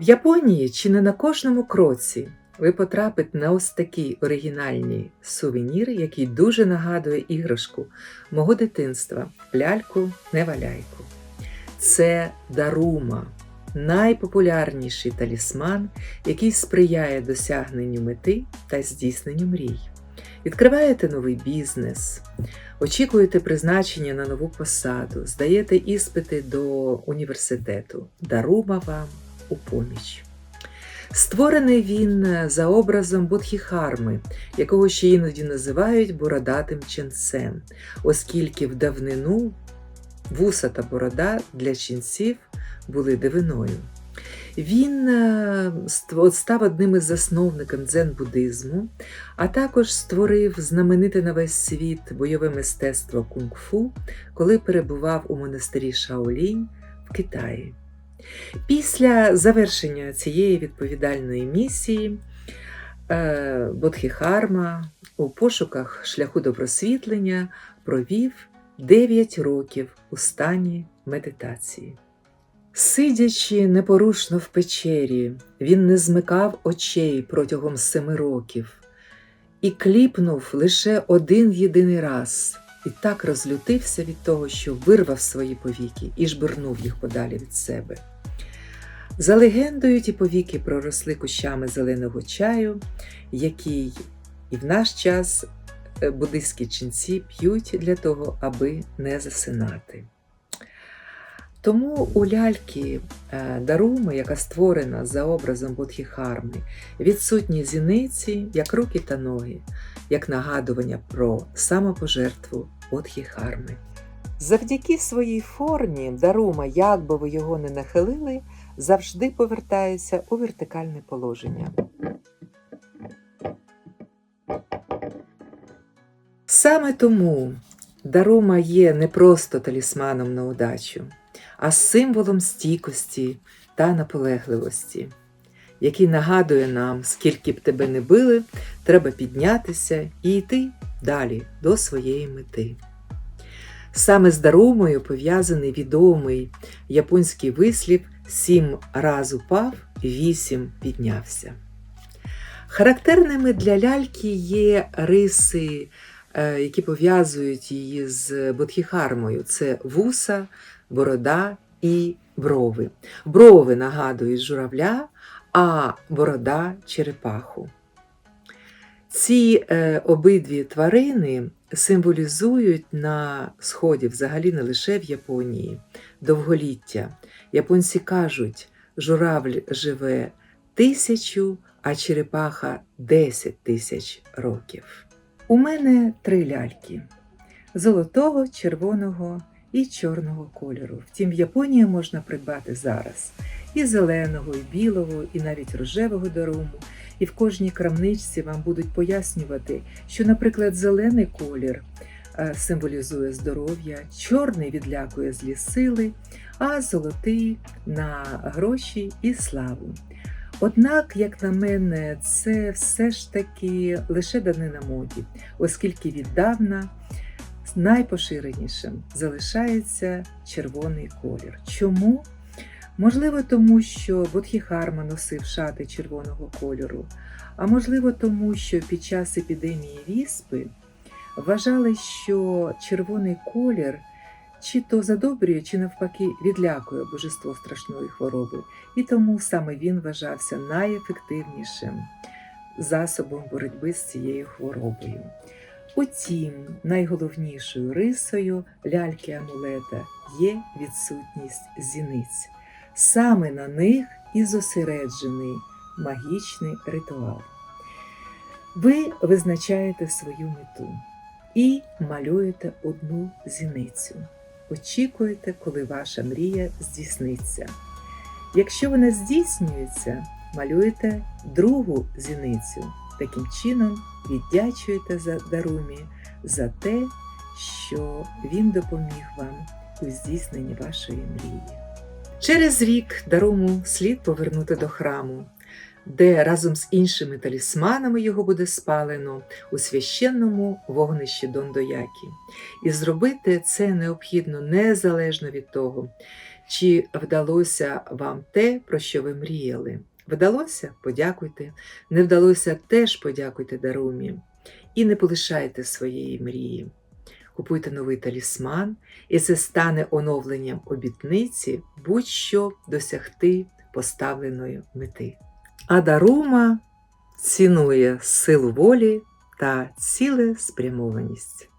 В Японії чи не на кожному кроці ви потрапите на ось такий оригінальний сувенір, який дуже нагадує іграшку мого дитинства ляльку неваляйку. Це дарума, найпопулярніший талісман, який сприяє досягненню мети та здійсненню мрій. Відкриваєте новий бізнес, очікуєте призначення на нову посаду, здаєте іспити до університету. Дарума вам у поміч. Створений він за образом Бодхіхарми, якого ще іноді називають бородатим ченцем, оскільки в давнину вуса та борода для ченців були дивиною. Він е, став одним із засновників дзен-буддизму, а також створив знамените на весь світ бойове мистецтво кунг-фу, коли перебував у монастирі Шаолінь в Китаї. Після завершення цієї відповідальної місії е, Бодхіхарма у пошуках шляху до просвітлення провів 9 років у стані медитації. Сидячи непорушно в печері, він не змикав очей протягом семи років і кліпнув лише один єдиний раз, і так розлютився від того, що вирвав свої повіки і жбурнув їх подалі від себе. За легендою, ті повіки проросли кущами зеленого чаю, який і в наш час е, буддистські ченці п'ють для того, аби не засинати. Тому у ляльки е, Даруми, яка створена за образом Бодхіхарми, відсутні зіниці, як руки та ноги, як нагадування про самопожертву Бодхіхарми. Завдяки своїй формі Дарума, як би ви його не нахилили, завжди повертається у вертикальне положення. Саме тому Дарума є не просто талісманом на удачу, а символом стійкості та наполегливості, який нагадує нам, скільки б тебе не били, треба піднятися і йти далі до своєї мети. Саме з Дарумою пов'язаний відомий японський вислів Сім раз упав, вісім піднявся. Характерними для ляльки є риси, е, які пов'язують її з Бодхіхармою. Це вуса, борода і брови. Брови нагадують журавля, а борода черепаху. Ці е, обидві тварини символізують на сході, взагалі не лише в Японії, довголіття. Японці кажуть, журавль живе тисячу, а черепаха 10 тисяч років. У мене три ляльки: золотого, червоного і чорного кольору. Втім, в Японії можна придбати зараз і зеленого, і білого, і навіть рожевого даруму. І в кожній крамничці вам будуть пояснювати, що, наприклад, зелений колір е, символізує здоров'я, чорний відлякує злі сили, а золотий на гроші і славу. Однак, як на мене, це все ж таки лише данина моді, оскільки віддавна найпоширенішим залишається червоний колір. Чому? Можливо, тому що Бодхіхарма носив шати червоного кольору, а можливо, тому що під час епідемії віспи вважали, що червоний колір чи то задобрює, чи навпаки відлякує божество страшної хвороби, і тому саме він вважався найефективнішим засобом боротьби з цією хворобою. Утім, найголовнішою рисою ляльки амулета є відсутність зіниць. Саме на них і зосереджений магічний ритуал. Ви визначаєте свою мету і малюєте одну зіницю. Очікуєте, коли ваша мрія здійсниться. Якщо вона здійснюється, малюєте другу зіницю. Таким чином віддячуєте за дарумі за те, що він допоміг вам у здійсненні вашої мрії. Через рік дарому слід повернути до храму, де разом з іншими талісманами його буде спалено у священному вогнищі Дондоякі. І зробити це необхідно незалежно від того, чи вдалося вам те, про що ви мріяли. Вдалося подякуйте, не вдалося теж подякуйте Дарумі. І не полишайте своєї мрії. Купуйте новий талісман, і це стане оновленням обітниці будь-що досягти поставленої мети. А Дарума цінує силу волі та цілеспрямованість.